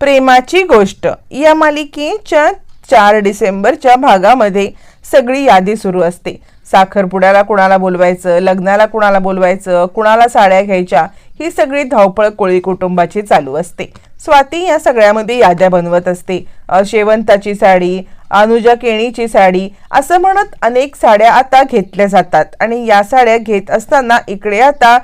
प्रेमाची गोष्ट. या मालिकेच्या चार डिसेंबरच्या भागामध्ये सगळी यादी सुरू असते. साखरपुड्याला कुणाला बोलवायचं लग्नाला कुणाला बोलवायचं कुणाला साड्या घ्यायच्या ही सगळी धावपळ कोळी कुटुंबाची चालू असते. स्वाती या सगळ्यामध्ये याद्या बनवत असते. शेवंताची साडी अनुजा केणीची साडी असं म्हणत अनेक साड्या आता घेतल्या जातात. आणि या साड्या घेत असताना इकडे आता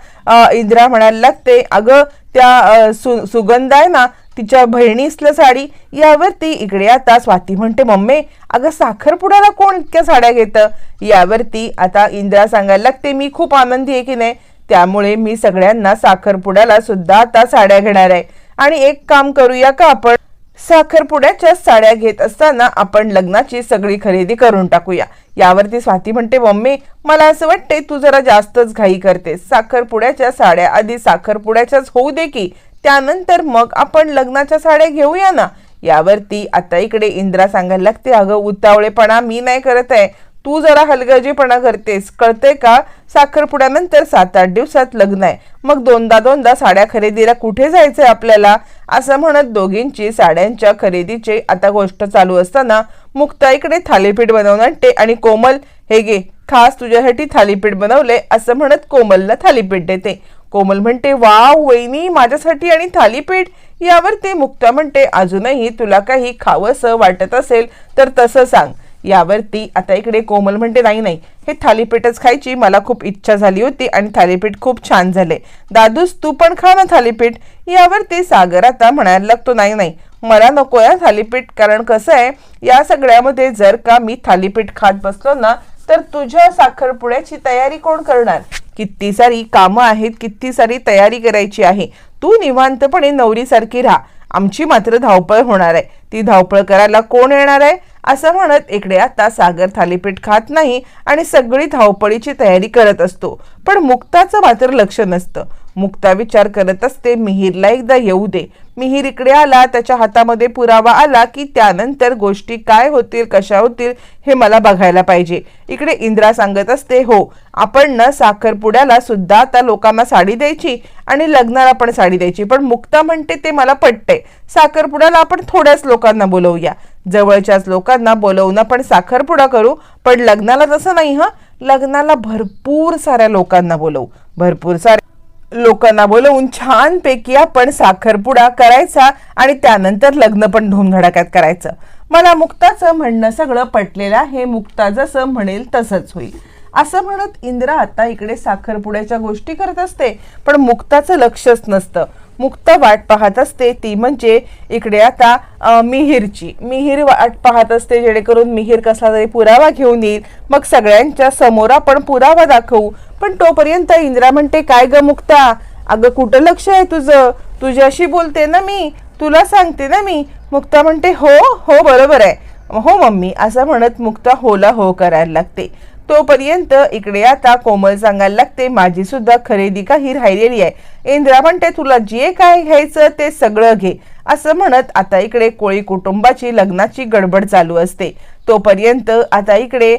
इंदिरा म्हणायला लागते अगं त्या सु सुगंध आहे ना तिच्या बहिणीसलं साडी यावरती इकडे आता स्वाती म्हणते मम्मी अगं साखरपुड्याला कोण इतक्या साड्या घेतं? यावरती आता इंदिरा सांगायला लागते मी खूप आनंदी आहे की नाही? त्यामुळे मी सगळ्यांना साखरपुड्याला सुद्धा आता साड्या घेणार आहे. आणि एक काम करूया का आपण? साखरपुड्याच्या साड्या घेत असताना आपण लग्नाची सगळी खरेदी करून टाकूया. यावरती स्वाती म्हणते मम्मी मला असं वाटते तू जरा जास्तच घाई करतेस. साखरपुड्याच्या साड्या आधी साखरपुड्याच्याच होऊ दे की त्यानंतर मग आपण लग्नाच्या साड्या घेऊया ना? यावरती आता इकडे इंद्रा सांगायला लागते अगं उतावळेपणा मी नाही करत आहे. तू जरा हलगर्जीपणा करतेस. कळते का? साखरपुड्यानंतर सात आठ दिवसात लग्न आहे. मग दोनदा दोनदा साड्या खरेदीला कुठे जायचंय आपल्याला? असं म्हणत दोघींची साड्यांच्या खरेदीची आता गोष्ट चालू असताना मुक्ता इकडे थालीपीठ बनवून आणते आणि कोमल हे गे खास तुझ्यासाठी थालीपीठ बनवले असं म्हणत कोमलला थालीपीठ देते. कोमल म्हणते वाव वहिनी माझ्यासाठी आणि थालीपीठ. यावर ते मुक्ता म्हणते अजूनही तुला काही खावंसं वाटत असेल तर तसं सांग. यावरती आता इकडे कोमल म्हणते नाही नाही हे थालीपीठच खायची मला खूप इच्छा झाली होती आणि थालीपीठ खूप छान झाले. दादूस तू पण खा ना थालीपीठ. यावरती सागर आता म्हणायला लागतो नाही नाही मला नको या थालीपीठ कारण कसं आहे या सगळ्यामध्ये जर का मी थालीपीठ खात बसलो ना तर तुझ्या साखरपुड्याची तयारी कोण करणार? किती सारी कामं आहेत किती सारी तयारी करायची आहे. तू निवांतपणे नवरीसारखी राहा. आमची मात्र धावपळ होणार आहे. ती धावपळ करायला कोण येणार आहे? असं म्हणत इकडे आता सागर थालीपीठ खात नाही आणि सगळी धावपळीची तयारी करत असतो. पण मुक्ताचं मात्र लक्ष नसतं. मुक्ता विचार करत असते मिहीरला एकदा येऊ दे. मिहीर इकडे आला त्याच्या हातामध्ये पुरावा आला की त्यानंतर गोष्टी काय होतील कशा होतील हे मला बघायला पाहिजे. इकडे इंद्रा सांगत असते हो आपण ना साखरपुड्याला सुद्धा आता लोकांना साडी द्यायची आणि लग्नाला पण साडी द्यायची. पण मुक्ता म्हणते ते मला पटते साखरपुड्याला आपण थोड्याच लोकांना बोलवूया. जवळच्याच लोकांना बोलवून आपण साखरपुडा करू पण लग्नाला तसं नाही हा? लग्नाला भरपूर साऱ्या लोकांना बोलवू. भरपूर साऱ्या लोकांना बोलवून छानपैकी आपण साखरपुडा करायचा आणि त्यानंतर लग्न पण धूमधडाक्यात करायचं. मला मुक्ताचं म्हणणं सगळं पटलेलं आहे. मुक्ता जसं म्हणेल तसंच होईल. असं म्हणत इंद्रा आता इकडे साखरपुड्याच्या गोष्टी करत असते पण मुक्ताचं लक्षच नसतं. मुक्त वाट पाहत असते. ती म्हणजे इकडे आता मिहिरची मिहीरची. मिहीर वाट पाहत असते जेणेकरून मिहीर कसला तरी पुरावा घेऊन येईल. मग सगळ्यांच्या समोर आपण पुरावा दाखवू. पण तोपर्यंत इंदिरा म्हणते काय ग मुक्ता? अगं कुठं लक्ष आहे तुझं? तुझ्याशी बोलते ना मी. तुला सांगते ना मी. मुक्ता म्हणते हो हो बरोबर आहे. हो मम्मी असं म्हणत मुक्ता होला हो करायला लागते. तोपर्यंत इकडे आता कोमल सांगायला लागते माझी सुद्धा खरेदी काही राहिलेली आहे. इंद्रा म्हणते तुला जे काय घ्यायचं ते सगळं घे. असं म्हणत आता इकडे कोळी कुटुंबाची लग्नाची गडबड चालू असते. तोपर्यंत आता इकडे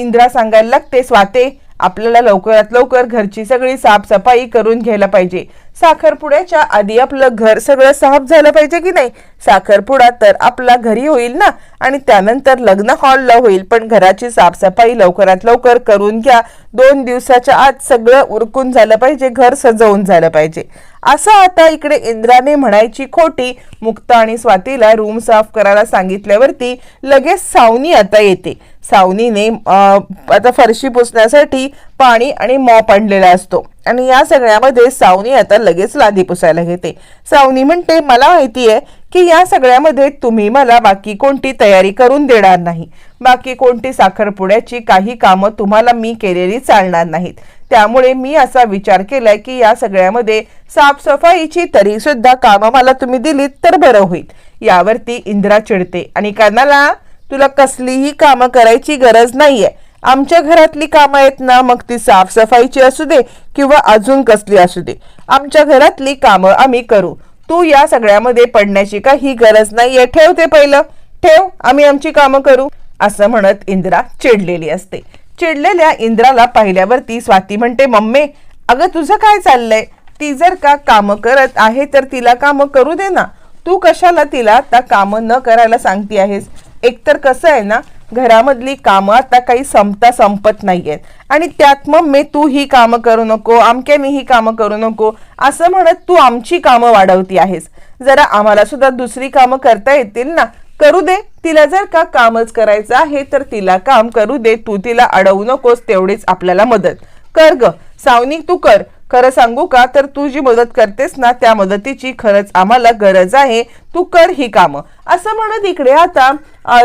इंद्रा सांगायला लागते स्वाते आपल्याला लवकरात लवकर घरची सगळी साफसफाई करून घ्यायला पाहिजे. साखरपुड्याच्या आधी आपलं घर सगळं साफ झालं पाहिजे की नाही? साखरपुडा तर आपला घरी होईल ना? आणि त्यानंतर लग्न हॉलला होईल. पण घराची साफसफाई लवकरात लवकर करून घ्या. दोन दिवसाच्या आत सगळं उरकून झालं पाहिजे. घर सजवून झालं पाहिजे. असं आता इकडे इंद्राने म्हणायची खोटी मुक्ता आणि स्वातीला रूम साफ करायला सांगितल्यावरती लगेच सावनी आता येते. सावनीने आता फरशी पुसण्यासाठी पाणी आणि मॉप आणलेला असतो. आणि या सगळ्यामध्ये सावनी आता लगेच लादी पुसायला घेते. सावनी म्हणते मला माहिती आहे की या सगळ्यामध्ये तुम्ही मला बाकी कोणती तयारी करून देणार नाही. बाकी कोणती साखरपुड्याची काही कामं तुम्हाला मी केलेली चालणार नाहीत. त्यामुळे मी असा विचार केलाय की या सगळ्यामध्ये साफसफाईची तरी सुद्धा कामं मला तुम्ही दिलीत तर बरं होईल. यावरती इंदिरा चिडते आणि कानाला तुला कसलीही कामं करायची गरज नाहीये. आमच्या घरातली कामं आहेत ना मग ती साफसफाईची असू दे किंवा अजून कसली असू दे. आमच्या घरातली कामं आम्ही करू. तू या सगळ्यामध्ये पडण्याची काही गरज नाहीये. ठेव ते पहिलं. ठेव आम्ही आमची कामं करू. असं म्हणत इंद्रा चिडलेली असते. चिडलेल्या इंद्राला पाहिल्यावरती स्वाती म्हणते मम्मी अगं तुझं काय चाललंय? ती जर का कामं करत आहे तर तिला कामं करू दे ना. तू कशाला तिला आता कामं न करायला सांगती आहेस? एकतर कसं आहे ना घरामधली कामं आता काही संपता संपत नाहीयेत. आणि त्यात मग मी तू ही कामं करू नको आमक्याने ही कामं करू नको असं म्हणत तू आमची कामं वाढवती आहेस. जरा आम्हाला सुद्धा दुसरी कामं करता येतील ना. करू दे तिला जर का कामच करायचं आहे तर तिला काम करू दे तू तिला अडवू नकोस तेवढीच आपल्याला मदत. कर ग सावनी तू कर. खरं सांगू का? तर तू जी मदत करतेस ना त्या मदतीची खरंच आम्हाला गरज आहे. तू कर ही कामं. असं म्हणत इकडे आता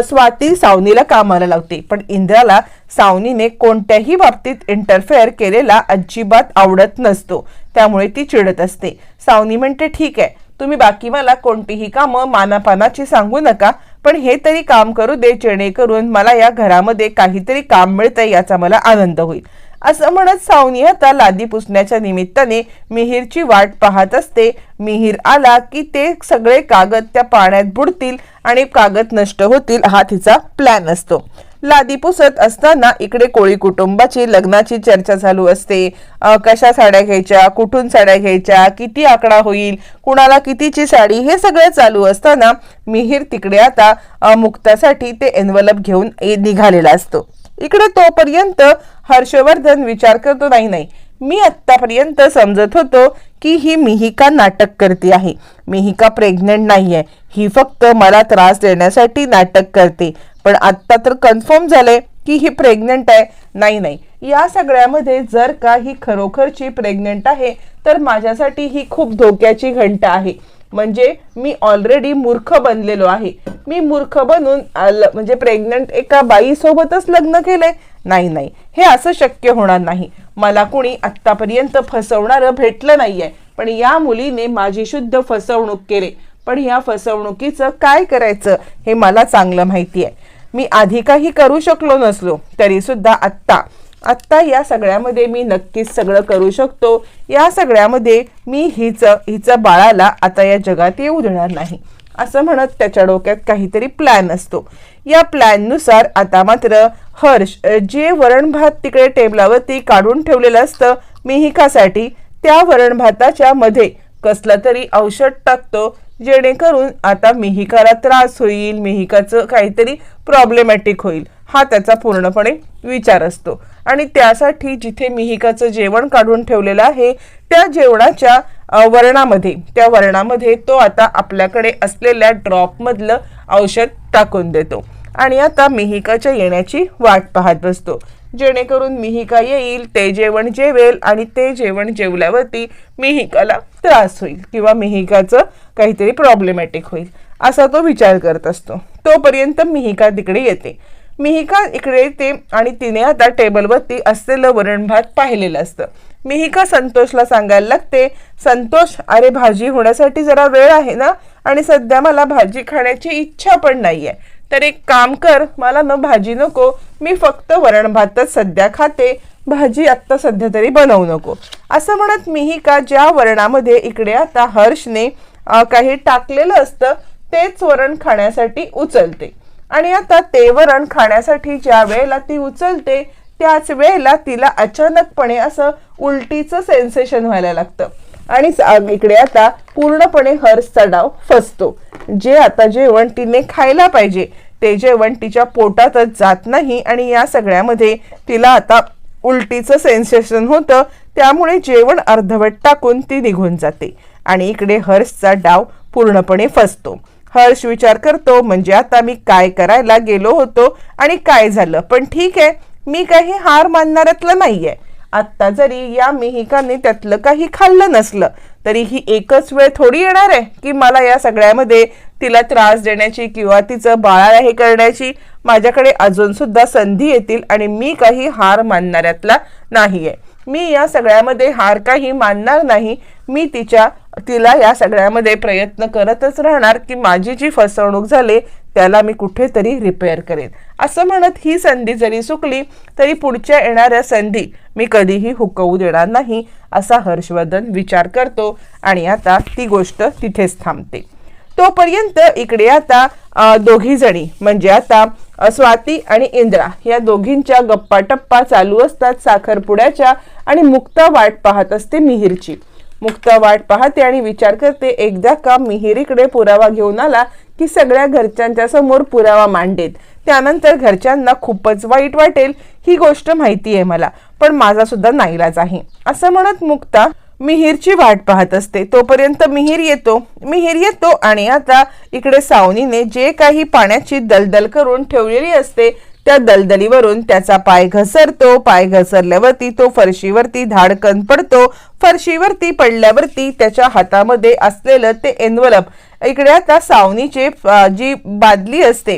स्वाती सावनीला कामाला लावते. पण इंद्राला सावनीने कोणत्याही बाबतीत इंटरफेअर केलेला अजिबात आवडत नसतो. त्यामुळे ती चिडत असते. सावनी म्हणते ठीक आहे. तुम्ही बाकी मला कोणतीही कामं मानापानाची सांगू नका. पण हे तरी काम करू दे जेणेकरून मला या घरामध्ये काहीतरी काम मिळतंय याचा मला आनंद होईल. असं म्हणत सावनी आता लादी पुसण्याच्या निमित्ताने मिहीरची वाट पाहत असते. मिहीर आला की ते सगळे कागद त्या पाण्यात बुडतील आणि कागद नष्ट होतील हा तिचा प्लॅन असतो. लादी पुसत असताना इकडे कोळी कुटुंबाची लग्नाची चर्चा चालू असते. कशा साड्या घ्यायच्या कुठून साड्या घ्यायच्या किती आकडा होईल कुणाला कितीची साडी हे सगळं चालू असताना मिहीर तिकडे आता मुक्तासाठी ते एनवलप घेऊन ए- निघालेला असतो. इकडे तोपर्यंत हर्षवर्धन विचार करतो नाही नाही. मी आत्तापर्यंत समजत होतो की ही मिहिका नाटक करते आहे. मिहिका प्रेग्नंट नाही आहे ही फक्त मला त्रास देण्यासाठी नाटक करते. पण आत्ता तर कन्फर्म झालंय की ही प्रेग्नंट आहे. नाही नाही. या सगळ्यामध्ये जर का ही खरोखरची प्रेग्नंट आहे तर माझ्यासाठी ही खूप धोक्याची घंटा आहे. म्हणजे मी ऑलरेडी मूर्ख बनलेलो आहे. मी मूर्ख बनून म्हणजे प्रेग्नंट एका बाईसोबतच लग्न केलंय? नाही नाही. हे असं शक्य होणार नाही. मला कुणी आत्तापर्यंत फसवणारं भेटलं नाहीये. पण या मुलीने माझी शुद्ध फसवणूक केली. पण या फसवणुकीचं काय करायचं हे मला चांगलं माहिती आहे मी आधी काही करू शकलो नसलो तरीसुद्धा आत्ता आत्ता या सगळ्यामध्ये मी नक्कीच सगळं करू शकतो. या सगळ्यामध्ये मी हिच हिचं बाळाला आता या जगात येऊ देणार नाही. असं म्हणत त्याच्या डोक्यात काहीतरी प्लॅन असतो. या प्लॅननुसार आता मात्र हर्ष जे वरण भात तिकडे टेबलावरती काढून ठेवलेलं असतं मिहिकासाठी त्या वरण भाताच्या मध्ये कसलं तरी औषध टाकतो जेणेकरून आता मिहिकाला त्रास होईल मिहिकाचं काहीतरी प्रॉब्लेमॅटिक होईल. हा त्याचा पूर्णपणे विचार असतो. आणि त्यासाठी जिथे मिहिकाचं जेवण काढून ठेवलेलं आहे त्या जेवणाच्या वरणामध्ये वर्णामध्ये. त्या वर्णामध्ये तो आता आपल्याकडे असलेल्या ड्रॉपमधलं औषध टाकून देतो. आणि आता मिहिकाच्या येण्याची वाट पाहत बसतो. जेणेकरून मिहिका येईल ते जेवण जेवेल आणि ते जेवण जेवल्यावरती मिहिकाला त्रास होईल किंवा मिहिकाचं काहीतरी प्रॉब्लेमॅटिक होईल असा तो विचार करत असतो. तोपर्यंत मिहिका तिकडे येते. मिहिका इकडे येते आणि तिने आता टेबलवरती असलेलं वरण भात पाहिलेलं असतं. मिहिका संतोषला सांगायला लागते संतोष अरे भाजी होण्यासाठी जरा वेळ आहे ना? आणि सध्या मला भाजी खाण्याची इच्छा पण नाही आहे तर एक काम कर मला न भाजी नको मी फक्त वरण भातच सध्या खाते. भाजी आत्ता सध्या तरी बनवू नको. असं म्हणत मिहिका ज्या वरणामध्ये इकडे आता हर्षने काही टाकलेलं असतं तेच वरण खाण्यासाठी उचलते. आणि आता ते वरण खाण्यासाठी ज्या वेळेला ती उचलते त्याच वेळेला तिला अचानकपणे असं उलटीचं सेन्सेशन व्हायला लागतं. आणि इकडे आता पूर्णपणे हर्षचा डाव फसतो. जे आता जेवण तिने खायला पाहिजे ते जेवण तिच्या पोटातच जात नाही आणि या सगळ्यामध्ये तिला आता उलटीचं सेन्सेशन होतं. त्यामुळे जेवण अर्धवट टाकून ती निघून जाते. आणि इकडे हर्षचा डाव पूर्णपणे फसतो. हर्ष विचार करतो म्हणजे आता मी काय करायला गेलो होतो आणि काय झालं? पण ठीक आहे मी काही हार मानणाऱ्यातलं नाहीये. आत्ता जरी या मिहिकाने त्यातलं काही खाल्लं नसलं तरी ही एकच वेळ थोडी येणार आहे की मला या सगळ्यामध्ये तिला त्रास देण्याची किंवा तिचं बाळाला हे करण्याची माझ्याकडे अजून सुद्धा संधी येतील आणि मी काही हार मानणाऱ्यातला नाहीये. मी या सगळ्यामध्ये हार काही मानणार नाही. मी तिच्या तिला या सगळ्यामध्ये प्रयत्न करतच राहणार की माझी जी फसवणूक झाली त्याला मी कुठेतरी रिपेअर करेन. असं म्हणत ही संधी जरी चुकली तरी पुढच्या येणाऱ्या संधी मी कधीही हुकवू देणार नाही असा हर्षवर्धन विचार करतो आणि आता ती गोष्ट तिथेच थांबते. तोपर्यंत इकडे आता दोघीजणी दोघी जणी म्हणजे आता स्वाती आणि इंद्रा या दोघींच्या गप्पा टप्पा चालू असतात साखरपुड्याच्या आणि मुक्ता वाट पाहत असते मिहिरची. मुक्ता वाट पाहते आणि विचार करते एकदा का मिहिरीकडे पुरावा घेऊन आला की सगळ्या घरच्यांच्या समोर पुरावा मांडेत. त्यानंतर घरच्यांना खूपच वाईट वाटेल ही गोष्ट माहिती आहे मला पण माझा सुद्धा नाईलाज आहे. असं म्हणत मुक्ता मिहीरची वाट पाहत असते. तोपर्यंत मिहीर येतो. मिहीर येतो आणि आता इकडे सावनीने जे काही पाण्याची दलदल करून ठेवलेली असते त्या दलदलीवरून त्याचा पाय घसरतो पाय घसरल्यावरती तो फरशीवरती धाडकन पडतो. फरशीवरती पडल्यावरती त्याच्या हातामध्ये असलेलं ते एनवलप इकडे आता सावनीचे जी बादली असते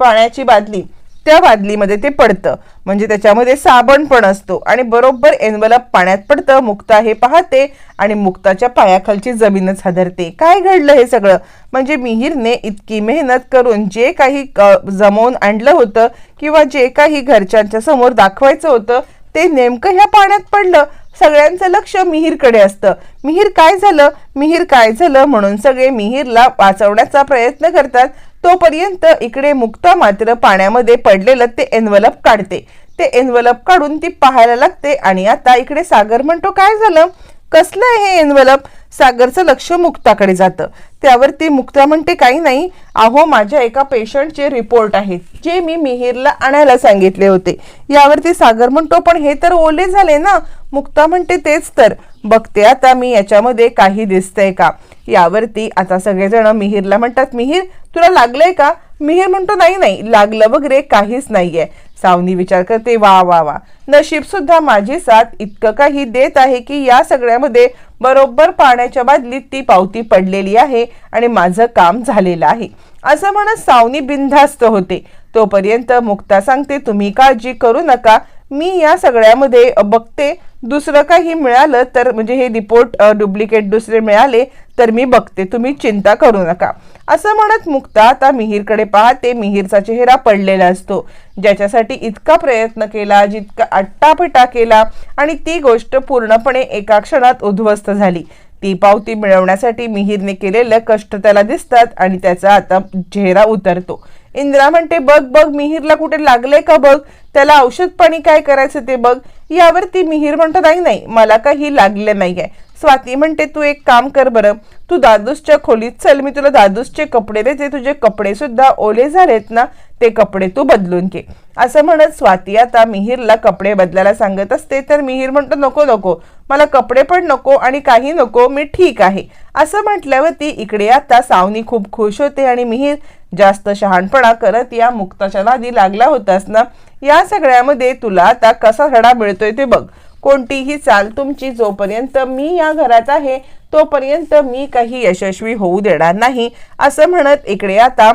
पाण्याची बादली त्या बादलीमध्ये ते पडतं. म्हणजे त्याच्यामध्ये साबण पण असतो. आणि बरोबर एनवलप पाण्यात पडतं. मुक्ता हे पाहते आणि मुक्ताच्या पायाखालची जमीनच हादरते. काय घडलं हे सगळं? म्हणजे मिहीरने इतकी मेहनत करून जे काही जमवून आणलं होतं किंवा जे काही घरच्यांच्या समोर दाखवायचं होतं ते नेमकं ह्या पाण्यात पडलं. सगळ्यांचं लक्ष मिहीरकडे असतं. मिहीर काय झालं? मिहीर काय झालं? म्हणून सगळे मिहीरला वाचवण्याचा प्रयत्न करतात. तोपर्यंत इकडे मुक्ता मात्र पाण्यामध्ये पडलेलं ते एनवलप काढते. ते एनवलप काढून ती पाहायला लागते आणि आता इकडे सागर म्हणतो काय झालं? कसलं आहे हे एनवलप सागरचं लक्ष मुक्ताकडे जातं. त्यावरती मुक्ता म्हणते काही नाही. अहो माझ्या एका पेशंटचे रिपोर्ट आहेत जे मी मिहीरला आणायला सांगितले होते. यावरती सागर म्हणतो पण हे तर ओले झाले ना. मुक्ता म्हणते तेच तर. बघते. आता मी याच्यामध्ये काही दिसतंय का? यावरती आता सगळेजण मिहीरला म्हणतात मिहीर तुला लागलंय का? मिहीर म्हणतो नाही नाही लागलं वगैरे काहीच नाहीये. सावनी विचार करते वा वा वा नशीब सुद्धा माझी साथ इतकं काही देत आहे की या सगळ्यामध्ये बरोबर पाण्याच्या बादलीत ती पावती पडलेली आहे आणि माझं काम झालेलं आहे. असं म्हणत सावनी बिनधास्त होते. तोपर्यंत मुक्ता सांगते तुम्ही काळजी करू नका मी या सगळ्यामध्ये बघते. दुसरं काही मिळालं तर म्हणजे हे रिपोर्ट डुप्लिकेट दुसरे मिळाले तर मी बघते. तुम्ही चिंता करू नका. असं म्हणत मुक्ता आता मिहीरकडे पाहते. मिहीरचा चेहरा पडलेला असतो. ज्याच्यासाठी इतका प्रयत्न केला जितका आट्टापिटा केला आणि ती गोष्ट पूर्णपणे एका क्षणात उद्ध्वस्त झाली. ती पावती मिळवण्यासाठी मिहीरने केलेलं कष्ट त्याला दिसतात आणि त्याचा आता चेहरा उतरतो. इंदिरा म्हणते बघ बघ मिहीरला कुठे लागले का बघ? त्याला औषध पाणी काय करायचं ते बघ. यावरती मिहीर म्हणतो नाही नाही मला काही लागलं आहे स्वाती म्हणते तू एक काम कर बरं. तू दादूसच्या खोलीत चल मी तुला दादूसचे कपडे देते. तुझे कपडे सुद्धा ओले झालेत ना ते कपडे तू बदलून घे. असं म्हणत स्वाती आता मिहीरला कपडे बदलायला सांगत असते. तर मिहीर म्हणतो नको नको. मला कपडे पण नको आणि काही नको. मी ठीक आहे. असं म्हटल्यावरती इकडे आता सावनी खूप खुश होते आणि मिहीर जास्त शहाणपणा करत या मुक्ताच्या नादी लागला होतास ना? या सगळ्यामध्ये तुला आता कसा धडा मिळतोय ते बघ. कोणतीही चाल तुमची जोपर्यंत मी या घरात आहे तोपर्यंत मी काही यशस्वी होऊ देणार नाही असं म्हणत इकडे आता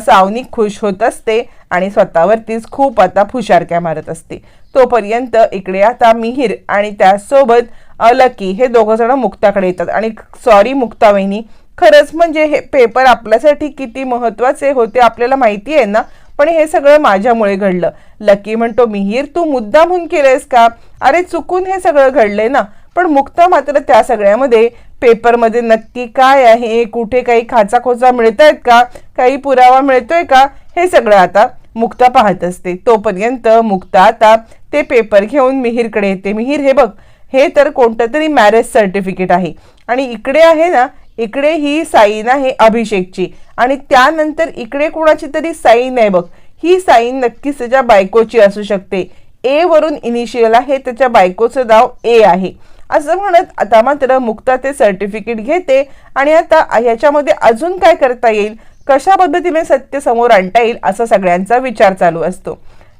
सावनी खुश होत असते आणि स्वतःवरतीच खूप आता फुशारक्या मारत असते. तोपर्यंत इकडे आता मिहीर आणि त्यासोबत लकी हे दोघंजणं मुक्ताकडे येतात. आणि सॉरी मुक्ता वहिनी खरंच म्हणजे हे पेपर आपल्यासाठी किती महत्त्वाचे होते आपल्याला माहिती आहे ना? पण हे सगळं माझ्यामुळे घडलं. लकी म्हणतो मिहीर तू मुद्दामहून केलंयस का? अरे चुकून हे सगळं घडलंय ना? पण मुक्ता मात्र त्या सगळ्यामध्ये पेपरमध्ये नक्की काय आहे? कुठे काही खाचा खोचा मिळत आहेत का? काही पुरावा मिळतोय का? हे सगळं आता मुक्ता पाहत असते. तोपर्यंत मुक्ता आता ते पेपर घेऊन मिहीरकडे येते. मिहीर हे बघ. हे तर कोणतं तरी मॅरेज सर्टिफिकेट आहे. आणि इकडे आहे ना इकडे ही साईन आहे अभिषेकची. आणि त्यानंतर इकडे कोणाची तरी साईन आहे बघ. ही साईन नक्कीच त्याच्या बायकोची असू शकते. ए वरून इनिशियल आहे त्याच्या बायकोचं नाव ए आहे. असं म्हणत आता मात्र मुक्ता ते सर्टिफिकेट घेते आणि आता ह्याच्यामध्ये अजून काय करता येईल? कशा पद्धतीने सत्य समोर आणता येईल? असा सगळ्यांचा विचार चालू असतो.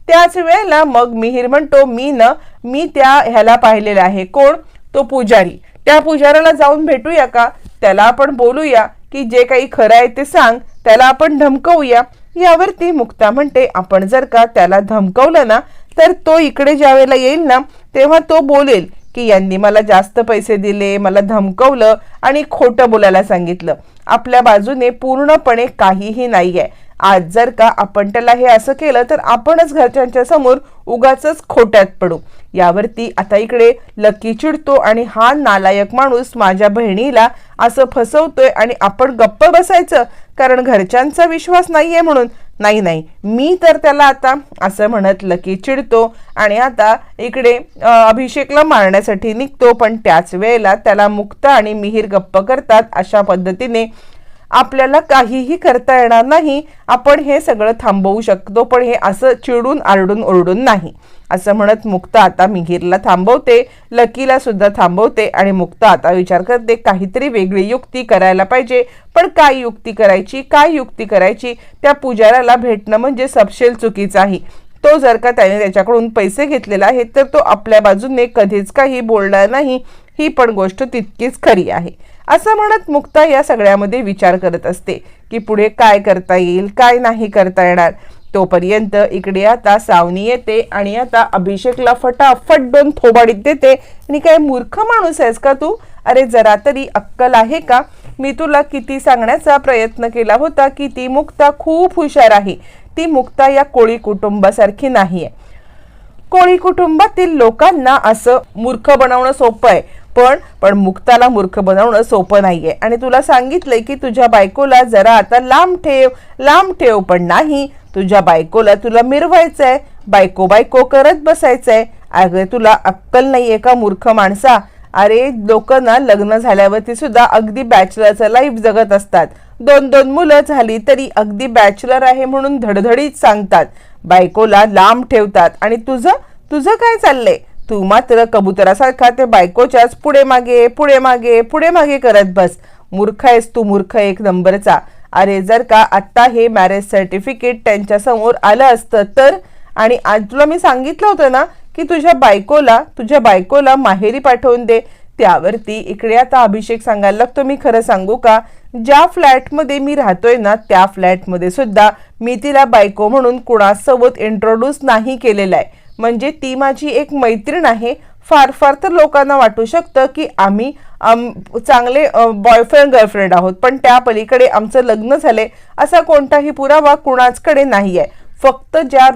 त्याच वेळेला मग मिहीर म्हणतो मी न मी त्या ह्याला पाहिलेलं आहे. कोण? तो पुजारी. त्या पुजाराला जाऊन भेटूया का? त्याला आपण बोलूया की जे काही खरं आहे ते सांग त्याला आपण धमकवूया. यावरती मुक्ता म्हणते आपण जर का त्याला धमकवलं ना तर तो इकडे ज्या वेळेला येईल ना तेव्हा तो बोलेल की यांनी मला जास्त पैसे दिले मला धमकवलं आणि खोटं बोलायला सांगितलं. आपल्या बाजूने पूर्णपणे काहीही नाहीये. आज जर का आपण त्याला हे असं केलं तर आपणच घरच्यांच्या समोर उगाच खोट्यात पडू. यावरती आता इकडे लकी चिडतो आणि हा नालायक माणूस माझ्या बहिणीला असं फसवतोय आणि आपण गप्प बसायचं कारण घरच्यांचा विश्वास नाहीये म्हणून. नाही नाही मी तर त्याला आता असं म्हणत लकी चिडतो आणि आता इकडे अभिषेकला मारण्यासाठी निघतो पण त्याच वेळेला त्याला मुक्त आणि मिहीर गप्प करतात अशा पद्धतीने आपल्याला काहीही करता येणार नाही. आपण हे सगळं थांबवू शकतो पण हे असं चिडून आरडून ओरडून नाही. असं म्हणत मुक्त आता मिहीरला थांबवते लकीला सुद्धा थांबवते आणि मुक्त आता विचार करते काहीतरी वेगळी युक्ती करायला पाहिजे. पण काय युक्ती करायची? काय युक्ती करायची? त्या पुजाऱ्याला भेटणं म्हणजे सपशेल चुकीचं आहे तो जर का त्याने त्याच्याकडून पैसे घेतलेला आहे तर तो आपल्या बाजूने कधीच काही बोलणार नाही. ही पण गोष्ट तितकीच खरी आहे. असं म्हणत मुक्ता या सगळ्यामध्ये विचार करत असते की पुढे काय करता येईल काय नाही करता येणार. तोपर्यंत इकडे आता सावनी येते आणि आता अभिषेकला फटाफट दोन थोबाडीत देते. आणि काय मूर्ख माणूस आहेस का तू? अरे जरा तरी अक्कल आहे का? मी तुला किती सांगण्याचा प्रयत्न केला होता की ती मुक्ता खूप हुशार आहे. ती मुक्ता या कोळी कुटुंबासारखी नाही आहे कोळी कुटुंबातील लोकांना असं मूर्ख बनवणं सोपं आहे. पण पण मुक्ताला मूर्ख बनवणं सोपं नाहीये. आणि तुला सांगितलंय की तुझ्या बायकोला जरा आता लांब ठेव लांब ठेव पण नाही. तुझ्या बायकोला तुला मिरवायचंय बायको बायको करत बसायचंय. अगं तुला अक्कल नाहीये का मूर्ख माणसा? अरे लोक ना लग्न झाल्यावरती सुद्धा अगदी बॅचलरचं लाईफ जगत असतात. दोन दोन मुलं झाली तरी अगदी बॅचलर आहे म्हणून धडधडीत सांगतात. बायकोला लांब ठेवतात. आणि तुझं तुझं काय चाललंय? तू मात्र कबुतरासारखा ते बायकोच्याच पुढे मागे पुढे मागे पुढे मागे करत बस. मूर्ख आहेस तू मूर्ख एक नंबरचा. अरे जर का आत्ता हे मॅरेज सर्टिफिकेट त्यांच्यासमोर आलं असतं तर? आणि आज तुला मी सांगितलं होतं ना की तुझ्या बायकोला तुझ्या बायकोला माहेरी पाठवून दे. त्यावरती इकडे आता अभिषेक सांगायला लागतो मी खरं सांगू का? ज्या फ्लॅटमध्ये मी राहतोय ना त्या फ्लॅटमध्ये सुद्धा मी तिला बायको म्हणून कुणासोबत इंट्रोड्यूस नाही केलेला आहे. म्हणजे ती माझी एक मैत्रीण आहे. फार फार तर लोकांना वाटू शकतं की आम्ही आम- चांगले बॉयफ्रेंड गर्लफ्रेंड आहोत. पण त्या पलीकडे आमचं लग्न झाले असा कोणताही पुरावा कुणाचकडे नाही आहे फक्त ज्या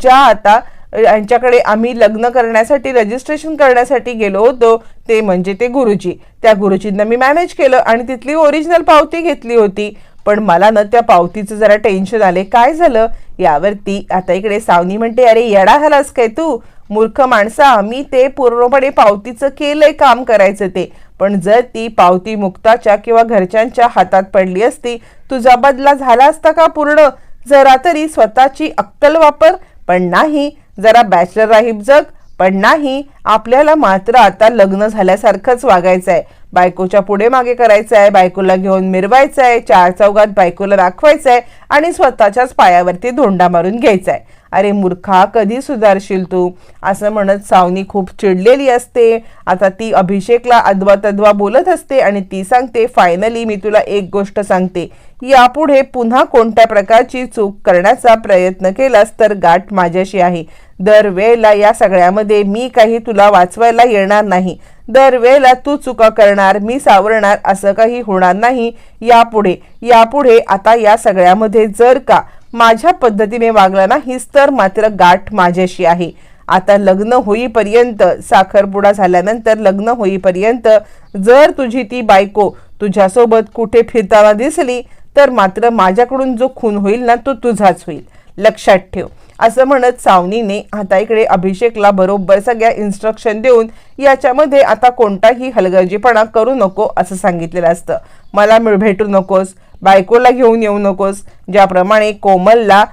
ज्या आता यांच्याकडे आम्ही लग्न करण्यासाठी रजिस्ट्रेशन करण्यासाठी गेलो होतो ते म्हणजे ते गुरुजी. त्या गुरुजींना मी मॅनेज केलं आणि तिथली ओरिजिनल पावती घेतली होती. पण मला ना त्या पावतीचं जरा टेन्शन आले काय झालं? यावरती आता इकडे सावनी म्हणते अरे येडा झालास काय तू? मूर्ख माणसा मी ते पूर्णपणे पावतीचं केलंय काम करायचं ते. पण जर ती पावती मुक्ताच्या किंवा घरच्यांच्या हातात पडली असती तुझा बदला झाला असता का पूर्ण? जरा तरी स्वतःची अक्कल वापर. पण नाही जरा बॅचलर राहीब जग. पण नाही आपल्याला मात्र आता लग्न झाल्यासारखंच वागायचं आहे बायकोच्या पुढे मागे करायचं आहे बायकोला घेऊन मिरवायचं आहे चार चौघात बायकोला दाखवायचं आहे आणि स्वतःच्याच पायावरती धोंडा मारून घ्यायचा आहे अरे मूर्खा कधी सुधारशील तू? असं म्हणत सावनी खूप चिडलेली असते. आता ती अभिषेकला अद्वा तद्वा बोलत असते आणि ती सांगते फायनली मी तुला एक गोष्ट सांगते. यापुढे पुन्हा कोणत्या प्रकारची चूक करण्याचा प्रयत्न केलास तर गाठ माझ्याशी आहे. दरवेळेला या सगळ्यामध्ये मी काही तुला वाचवायला येणार नाही. दरवेळेला तू चुका करणार मी सावरणार असं काही होणार नाही. यापुढे यापुढे आता या सगळ्यामध्ये जर का माझ्या पद्धतीने वागला नाहीस तर मात्र गाठ माझ्याशी आहे. आता लग्न होईपर्यंत साखरपुडा झाल्यानंतर लग्न होईपर्यंत जर तुझी ती बायको तुझ्यासोबत कुठे फिरताना दिसली तर मात्र माझ्याकडून जो खून होईल ना तो तुझाच होईल. लक्षात ठेव. असं म्हणत सावनीने आता इकडे अभिषेकला बरोबर सगळ्या इन्स्ट्रक्शन देऊन याच्यामध्ये आता कोणताही हलगर्जीपणा करू नको असं सांगितलेलं असतं. मला मिळ भेटू नकोस बायकोला घेऊन येऊ नकोस. ज्याप्रमाणे कोमलला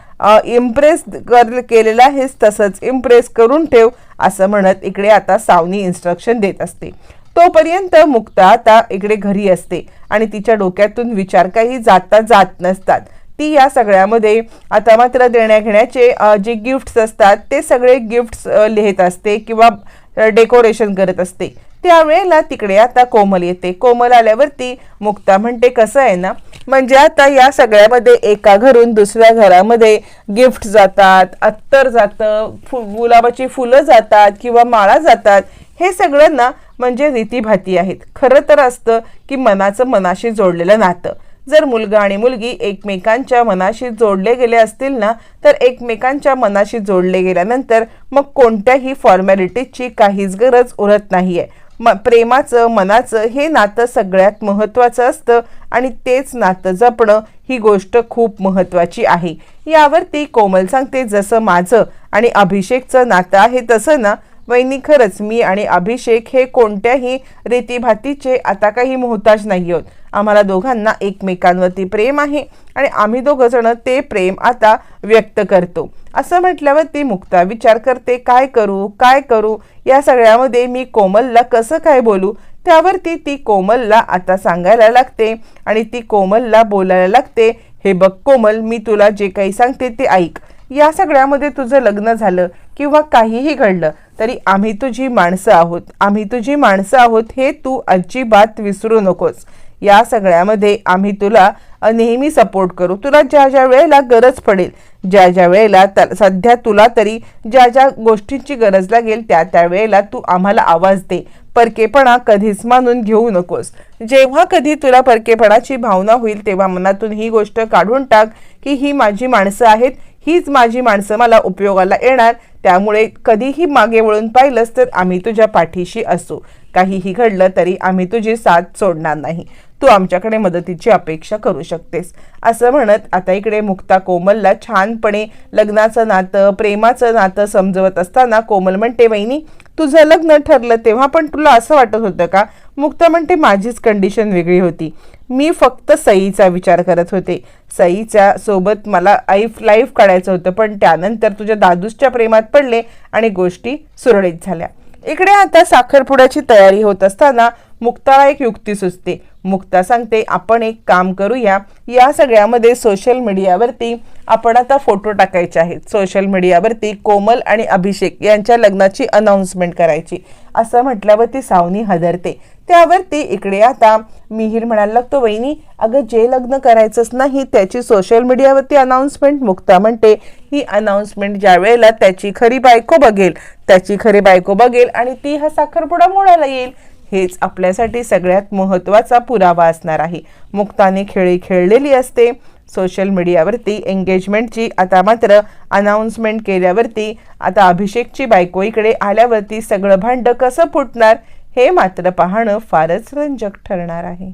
इम्प्रेस कर केलेलं आहेस तसंच इम्प्रेस करून ठेव असं म्हणत इकडे आता सावनी इन्स्ट्रक्शन देत असते. तोपर्यंत मुक्ता आता इकडे घरी असते आणि तिच्या डोक्यातून विचार काही जाता जात नसतात. ती या सगळ्यामध्ये आता मात्र देण्याघेण्याचे जे गिफ्ट्स असतात ते सगळे गिफ्ट्स लिहित असते किंवा डेकोरेशन करत असते. त्यावेळेला तिकडे आता कोमल येते. कोमल आल्यावरती मुक्ता म्हणते कसं आहे ना म्हणजे आता या सगळ्यामध्ये एका घरून दुसऱ्या घरामध्ये गिफ्ट जातात अत्तर जातं फु गुलाबाची फुलं जातात किंवा माळा जातात हे सगळं ना म्हणजे रीतीभाती आहेत. खरं तर असतं की मनाचं मनाशी जोडलेलं नातं. जर मुलगा आणि मुलगी एकमेकांच्या मनाशी जोडले गेले असतील ना तर एकमेकांच्या मनाशी जोडले गेल्यानंतर मग कोणत्याही फॉर्मॅलिटीजची काहीच गरज उरत नाही आहे म प्रेमाचं मनाचं हे नातं सगळ्यात महत्त्वाचं असतं आणि तेच नातं जपणं ही गोष्ट खूप महत्त्वाची आहे. यावरती कोमल सांगते जसं माझं आणि अभिषेकचं नातं आहे तसं ना वहिनी खरंच मी आणि अभिषेक हे कोणत्याही रीतीभातीचे आता काही मोहताज नाही आहोत. आम्हाला दोघांना एकमेकांवरती प्रेम आहे आणि आम्ही दोघं जण ते प्रेम आता व्यक्त करतो. असं म्हटल्यावर ती मुक्ता विचार करते काय करू काय करू? या सगळ्यामध्ये मी कोमलला कसं काय बोलू? त्यावरती ती कोमलला आता सांगायला लागते आणि ती कोमलला बोलायला लागते हे बघ कोमल मी तुला जे काही सांगते ते ऐक. या सगळ्यामध्ये तुझं लग्न झालं किंवा काहीही घडलं तरी आम्ही तुझी माणसं आहोत. आम्ही तुझी माणसं आहोत हे तू अजिबात विसरू नकोस. या सगळ्यामध्ये आम्ही तुला नेहमी सपोर्ट करू. तुला ज्या ज्या वेळेला गरज पडेल ज्या ज्या वेळेला त- सध्या तुला तरी ज्या ज्या गोष्टींची गरज लागेल त्या त्या वेळेला तू आम्हाला आवाज दे. परकेपणा कधीच मानून घेऊ नकोस. जेव्हा कधी तुला परकेपणाची भावना होईल तेव्हा मनातून ही गोष्ट काढून टाक की ही माझी माणसं आहेत हीच माझी माणसं मला उपयोगाला येणार. त्यामुळे कधीही मागे वळून पाहिलंस तर आम्ही तुझ्या पाठीशी असू. काहीही घडलं तरी आम्ही तुझी साथ सोडणार नाही. तू आमच्याकडे मदतीची अपेक्षा करू शकतेस. असं म्हणत आता इकडे मुक्ता कोमलला छानपणे लग्नाचं नातं प्रेमाचं नातं समजवत असताना कोमल म्हणते वहिनी तुझं लग्न ठरलं तेव्हा पण तुला असं वाटत होतं का? मुक्ता म्हणते माझीच कंडिशन वेगळी होती. मी फक्त सईचा विचार करत होते. सईच्या सोबत मला आईफ लाईफ काढायचं होतं पण त्यानंतर तुझ्या दादूसच्या प्रेमात पडले आणि गोष्टी सुरळीत झाल्या. इकडे आता साखरपुड्याची तयारी होत असताना मुक्ताला एक युक्ती सुचते. मुक्ता सांगते आपण एक काम करूया. या सगळ्यामध्ये सोशल मीडियावरती आपण आता फोटो टाकायचे आहेत. सोशल मीडियावरती कोमल आणि अभिषेक यांच्या लग्नाची अनाऊन्समेंट करायची. असं म्हटल्यावर ती सावनी हदरते. त्यावरती इकडे आता मिहीर म्हणायला लागतो वहिनी अगं जे लग्न करायचंच नाही त्याची सोशल मीडियावरती अनाऊन्समेंट मुक्ता म्हणते ही अनाऊन्समेंट ज्या वेळेला त्याची खरी बायको बघेल. त्याची खरी बायको बघेल आणि ती हा साखरपुडा मोडायला येईल. हेच आपल्यासाठी सगळ्यात महत्त्वाचा पुरावा असणार आहे. मुक्ताने खेळी खेळलेली असते. सोशल मीडियावरती एंगेजमेंटची आता मात्र अनाऊन्समेंट केल्यावरती आता अभिषेकची बायको इकडे आल्यावरती सगळं भांड कसं फुटणार हे मात्र पाहणं फारच रंजक ठरणार आहे.